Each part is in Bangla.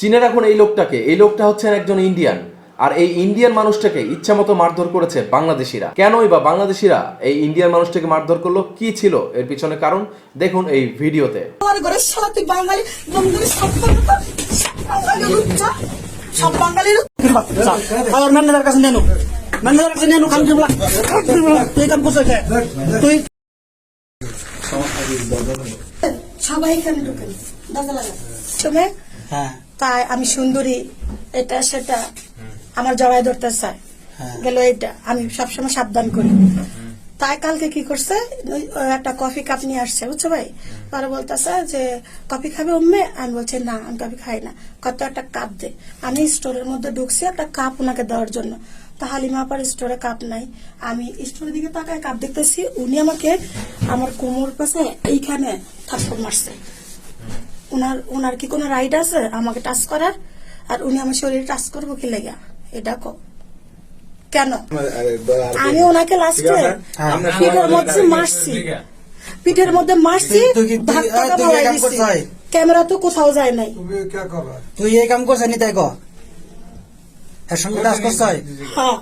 চীনে রাখুন এই লোকটাকে, এই লোকটা হচ্ছেন একজন ইন্ডিয়ান। আর এই ইন্ডিয়ান মানুষটাকে ইচ্ছা মতো মারধর করেছে বাংলাদেশিরা। কেনই বা বাংলাদেশিরা এই ইন্ডিয়ান মানুষটাকে মারধর করল? কি ছিল এর পিছনে কারণ? দেখুন এই ভিডিওতে। সবাই এখানে ঢুকেন। দাদা লাগা তাই আমি সুন্দরী এটা সেটা আমার জড়াই ধরতে চায়। গেল এটা আমি সবসময় সাবধান করি। তাই কালকে কি করছে? একটা কফি কাপ নিয়ে আসছে বুঝছ ভাই? পরে বলতেছে যে কফি খাবে উম্মে? আমি বলছি না আমি কফি খাই না। কত একটা কাপ দে। আমি স্টোরের মধ্যে ঢুকছি একটা কাপ ওনাকে দেওয়ার জন্য। তা হালিমা আপার স্টোরে কাপ নাই। আমি স্টোরের দিকে তাকায় কাপ দেখতেছি উনি আমাকে আমার কোমর পাশে এইখানে থাপ্পড় মারছে। ওনার ওনার কি কোনো রাইট আছে? আমাকে টাচ করার? আর উনি আমার শরীরে টাচ করব কি লেগে? এটা কো। কেন? আমি ওনাকে লাস্টে হ্যাঁ। পিঠের মধ্যে মারছি। পিঠের মধ্যে মারছি ক্যামেরা তো কোথাও যায় নাই। তুই এই কাম করছিস নি তাই কো? এর সঙ্গে হ্যাঁ।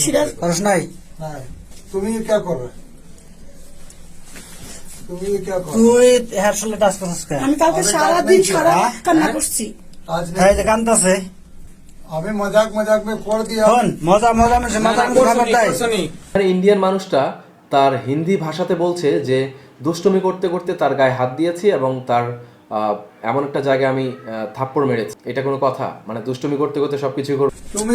সিরাজ নাই? তুমি কে করবে তুই টাচ করছিস আমি কালকে সারা দিন সারা কান্না করছি তাই কান্দাছে আমি মজাক মজাক মে কর দিয়া মজা মজা মে মজা মে খবর দাই ইন্ডিয়ান মানুষটা তার হিন্দি ভাষাতে বলছে যে দুষ্টমি করতে করতে তার গায়ে হাত দিয়েছি এবং তার এমন একটা জায়গায় আমি থাপ্পড় মেরেছি এটা কোনো কথা মানে দুষ্টমি করতে করতে সবকিছু তুমি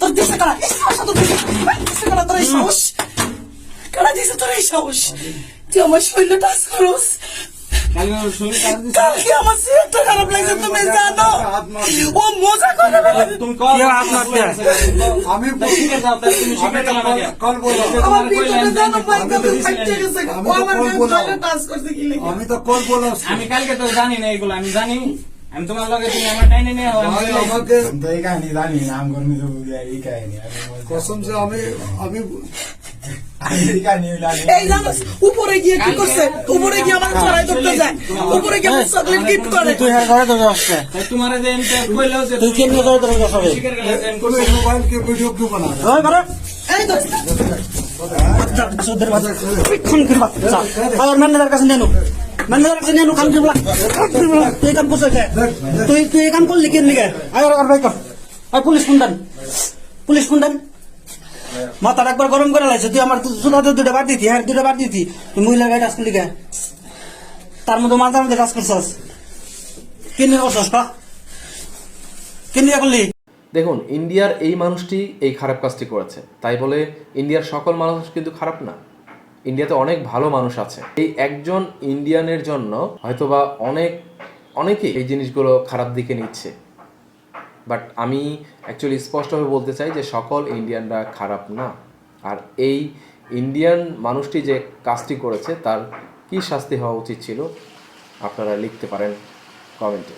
তোর দেশে কারা আসা তোর দেশে কারা তোর এই সাহস কারা দিছে তোর এই সাহস তুই আমার শরীরে টাচ করস আমি তো কল বলো আমি কালকে তো জানি না এগুলো আমি জানি আমি তোমার লগে তুমি আমার টাইনে নিয়ে আমি আমাকে এই কাহিনী জানি নাম করমি তো এই কাহিনী। কসম সে আমি আমি এই জানো উপরে গিয়ে কি করছে? উপরে গিয়ে আমার চড়াই ধরতে যায়। উপরে গিয়ে আমার চকলেট হ্যাঁ, গিফট করে। তুই হ্যাঁ করে ধরে আসছে। তোমার যে এমতে কইলো যে তুই কেমনে করে ধরে আসবে? স্বীকার করে এম করছে। মোবাইল কে ভিডিও কিউ বানা ধরে করে এই তো সুদের বাচ্চা পিছন করে বাচ্চা। হ্যাঁ। আর ম্যানেজার কাছে নেনো মাথাটা একবার গরম করে তুই আমার চুলাতে দুটো দিতি হ্যাঁ দুটো দিতি। তুই মহিলার টাচ করলি? তার মধ্যে মাথার মধ্যে টাচ করছস। করছস করলি? দেখুন, ইন্ডিয়ার এই মানুষটি এই খারাপ কাজটি করেছে। তাই বলে, ইন্ডিয়ার সকল মানুষ কিন্তু খারাপ না। ইন্ডিয়াতে অনেক ভালো মানুষ আছে। এই একজন ইন্ডিয়ানের জন্য হয়তোবা অনেক, অনেকেই এই জিনিসগুলো খারাপ দিকে নিচ্ছে। বাট আমি অ্যাকচুয়ালি স্পষ্টভাবে বলতে চাই যে সকল ইন্ডিয়ানরা খারাপ না। আর এই ইন্ডিয়ান মানুষটি যে কাজটি করেছে, তার কি শাস্তি হওয়া উচিত ছিল, আপনারা লিখতে পারেন কমেন্টে।